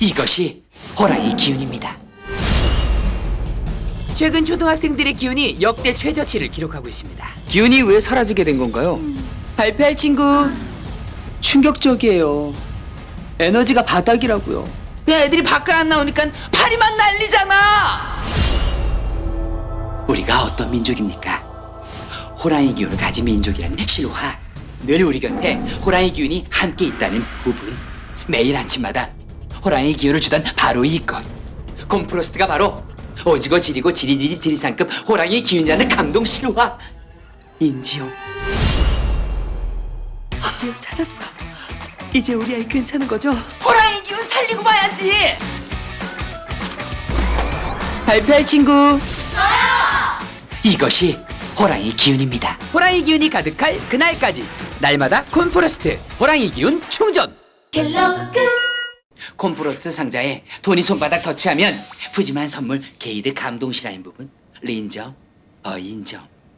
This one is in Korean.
이것이 호랑이 기운입니다. 최근 초등학생들의 기운이 역대 최저치를 기록하고 있습니다. 기운이 왜 사라지게 된 건가요? 발표할 친구 충격적이에요. 에너지가 바닥이라고요. 그냥 애들이 밖을 안 나오니까 파리만 날리잖아. 우리가 어떤 민족입니까? 호랑이 기운을 가진 민족이라는 실화. 늘 우리 곁에 호랑이 기운이 함께 있다는 부분. 매일 아침마다 호랑이 기운을 주던 바로 이것. 콤프로스트가 바로 오지고 지리고 지리지리 지리산급 호랑이 기운이라는 감동 실화. 인지요. 드디어 찾았어. 이제 우리 아이 괜찮은 거죠? 호랑이 기운 살리고 봐야지. 발표할 친구 이것이 호랑이 기운입니다. 호랑이 기운이 가득할 그날까지 날마다 콘포레스트 호랑이 기운 충전. 콤프로스트 상자에 돈이 손바닥 터치하면 푸짐한 선물 게이드 감동 실화인 부분. 린정, 어인정.